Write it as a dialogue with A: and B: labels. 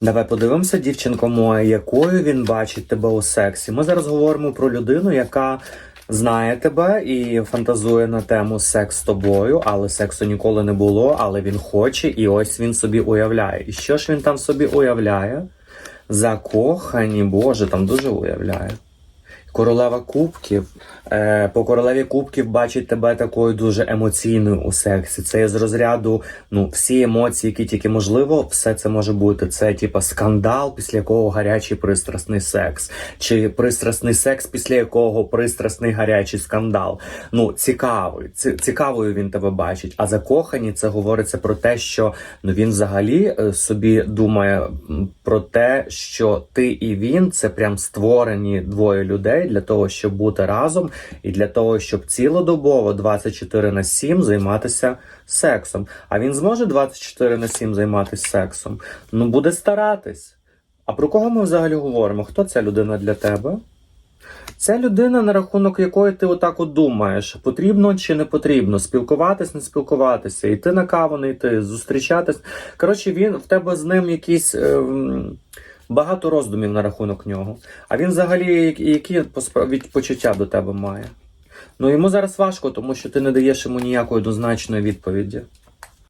A: Давай подивимося, дівчинко моя, якою він бачить тебе у сексі. Ми зараз говоримо про людину, яка знає тебе і фантазує на тему секс з тобою, але сексу ніколи не було, але він хоче, і ось він собі уявляє. І що ж він там собі уявляє? Закохані, Боже, там дуже уявляє. Королева кубків. Е, по королеві кубків бачить тебе такою дуже емоційною у сексі. Це з розряду ну, всі емоції, які тільки можливо, все це може бути. Це типа скандал, після якого гарячий пристрасний секс, чи пристрасний секс, після якого пристрасний гарячий скандал. Ну, цікавий, ці, цікавою він тебе бачить. А закохані це говориться про те, що ну він взагалі е, собі думає про те, що ти і він це прям створені двоє людей для того, щоб бути разом, і для того, щоб цілодобово 24 на 7 займатися сексом. А він зможе 24 на 7 займатися сексом? Ну буде старатись. А про кого ми взагалі говоримо? Хто ця людина для тебе? Це людина, на рахунок якої ти отак от думаєш, потрібно чи не потрібно, спілкуватись, не спілкуватися, йти на каву, не йти, зустрічатись. Коротше, він в тебе з ним якісь. ем, Багато роздумів на рахунок нього. А він взагалі які- почуття до тебе має? Ну йому зараз важко, тому що ти не даєш йому ніякої однозначної відповіді.